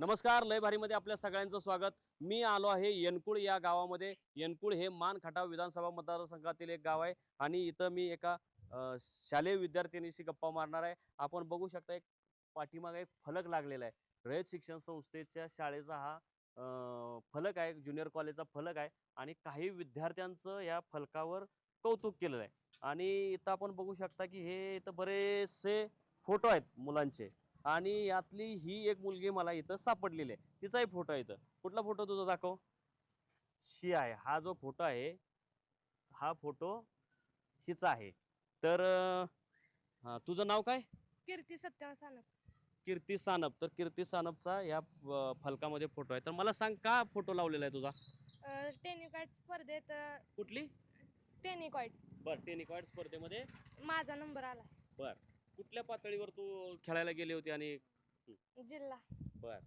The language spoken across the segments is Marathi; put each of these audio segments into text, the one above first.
नमस्कार लय भारीमध्ये आपल्या सगळ्यांचं स्वागत. मी आलो आहे यनकुळ या गावामध्ये. यनकुळ हे मान खटाव विधानसभा मतदारसंघातील एक गाव आहे आणि इथं मी एका शालेय विद्यार्थिनीशी गप्पा मारणार आहे. आपण बघू शकता एक पाठीमागे एक फलक लागलेला आहे. रयत शिक्षण संस्थेच्या शाळेचा हा फलक आहे ज्युनियर कॉलेजचा फलक आहे आणि काही विद्यार्थ्यांचं या फलकावर कौतुक केलेलं आहे. आणि इथं आपण बघू शकता की हे इथं बरेचसे फोटो आहेत मुलांचे. आणि यातली ही एक मुलगी मला इथं सापडलेली आहे. तिचाही फोटो आहे इथं. कुठला फोटो तुझा दाखव? शी आहे. हा जो फोटो आहे हा फोटो हिचा आहे. तर अं, हा तुझं नाव काय? कीर्ती सत्यवान सानप कीर्ती सानप. तर कीर्ती सानपचा या अं, फलकामध्ये फोटो आहे. तर मला सांग का फोटो लावलेला आहे तुझा? टेनिकॉइड स्पर्धेत कुठली? टेनिकॉइड. बर टेनिकॉइड स्पर्धेमध्ये? माझा नंबर आला बर. कुठल्या पातळीवर तू खेळायला गेली होती आणि जिल्हा. बर.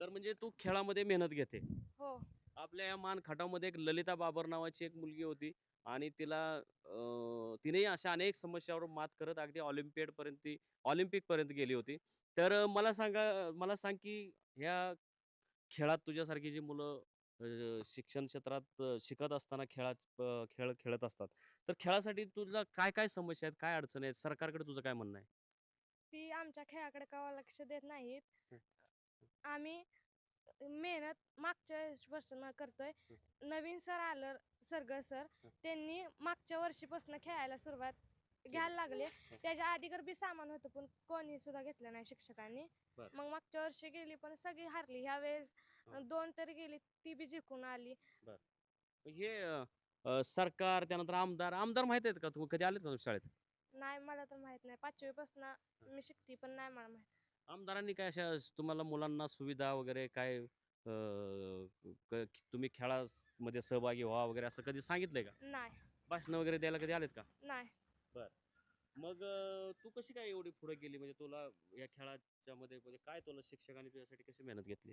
तर म्हणजे तू खेळामध्ये मेहनत घेते. हो. आपल्या या मान खटावमध्ये एक ललिता बाबर नावाची एक मुलगी होती आणि तिला अं, तिनेही अशा अनेक समस्यावर मात करत अगदी ऑलिम्पियड पर्यंत ती ऑलिम्पिक पर्यंत गेली होती. तर अं, मला सांगा मला सांग की ह्या खेळात तुझ्यासारखी जी मुलं अं, शिक्षण क्षेत्रात अं, शिकत असताना खेळात अं, खेळ खेळत असतात. तर खेळासाठी तुला काय काय समस्या आहेत? काय अडचणी आहेत? सरकारकडे तुझं काय म्हणणं आहे? ती आमच्या खेळाकडे केव्हा लक्ष देत नाहीत. आम्ही मेहनत मागच्या वर्षीपासून करतोय. नवीन सर आलं सर्ग सर त्यांनी मागच्या वर्षीपासून खेळायला सुरुवात घ्यायला लागले. त्याच्या आधी बी सामान होतं पण कोणी सुद्धा घेतलं नाही शिक्षकांनी. मग मागच्या वर्षी गेली पण सगळी हारली. ह्या वेळेस. दोन तरी गेली ती बी जिंकून आली. हे सरकार त्यानंतर आमदार आमदार माहीत आहेत का? तू कधी आलेत का तुम्ही शाळेत? नाही मला तर माहीत नाही. पाचवी पासून मी शिकते पण नाही मला माहीत. आमदारांनी काय अशा स- तुम्हाला मुलांना सुविधा वगैरे काय अं, क- तुम्ही खेळामध्ये सहभागी व्हा वगैरे असं कधी सांगितलंय का? नाही. भाषण वगैरे द्यायला कधी आलेत का? नाही. मग अं, तू कशी काय एवढी पुढे गेली? म्हणजे तुला या खेळाच्या मध्ये म्हणजे काय तुला शिक्षकांनी तुझ्यासाठी कशी मेहनत घेतली?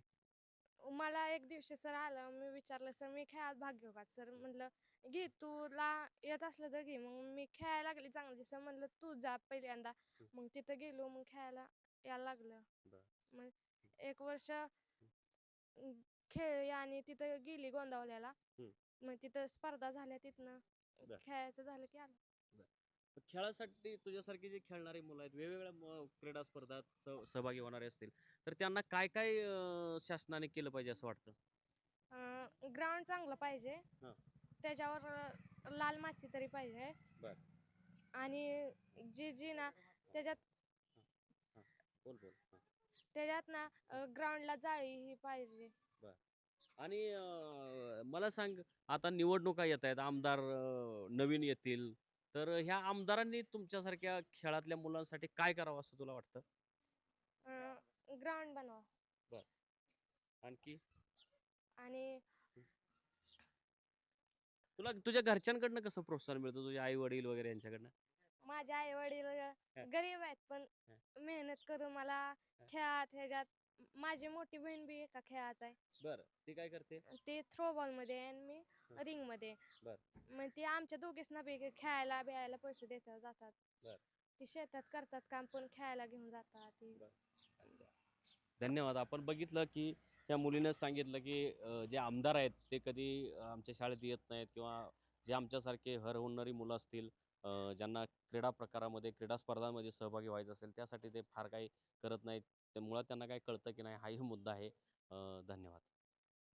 मला एक दिवशी सर आलं मी विचारलं सर मी खेळात भाग घेऊ का? सर म्हणलं घे तुला येत असलं तर घे. मग मी खेळायला लागली चांगली. सर म्हणलं तू जा पहिल्यांदा. मग तिथं गेलो मग खेळायला यायला लागलं. मग एक वर्ष खेळ आणि तिथं गेली गोंदावल्याला. मग तिथं स्पर्धा झाल्या तिथनं. खेळायचं झालं की आलं. खेळासाठी तुझ्यासारखी जी खेळणारी मुलं आहेत वेगवेगळ्या क्रीडा स्पर्धात सह- सहभागी होणारे असतील तर त्यांना काय काय अं, शासनाने केलं पाहिजे असं वाटतं? ग्राउंड चांगलं पाहिजे. हा. त्याच्यावर अं, लाल माती तरी पाहिजे. बर. आणि जी जी ना त्याच्यात बोल बोल हा. त्याच्यात ना ग्राउंडला जाळी ही पाहिजे. आणि अं, मला सांग आता निवडणुका येत आहेत आमदार अं, नवीन येतील. तर ह्या आमदारांनी तुमच्यासारख्या खेळातल्या मुलांसाठी काय करावं असं तुला वाटतं? ग्राउंड बनवा. आणखी? आणि तुला तुझ्या घरच्यांकडनं कसं प्रोत्साहन मिळतं? तुझे आई वडील वगैरे यांच्याकडनं? माझे आई वडील गरीब आहेत पण मेहनत करून मला खेळात ह्याच्यात माझी मोठी बहीण बी एका खेळात आहे. बरं. ती काय करते? ते थ्रो बॉलमध्ये आहे आणि मी रिंगमध्ये बर. मग ते आमच्या दोघींना बी खेळायला बिळायला पैसे देतात जातात. बर. ते शेतात करतात काम पण खेळायला घेऊन जातात ती. धन्यवाद. आपण बघितलं की त्या मुलीनं सांगितलं की अं, जे आमदार आहेत ते कधी अं, आमच्या शाळेत येत नाहीत किंवा जे आमच्यासारखे हर होणारी मुलं असतील ज्यांना क्रीडा प्रकारामध्ये क्रीडा स्पर्धांमध्ये सहभागी व्हायचं असेल त्यासाठी ते फार काही करत नाहीत. ते मुळात त्यांना काय कळतं की नाही हाही मुद्दा आहे. धन्यवाद.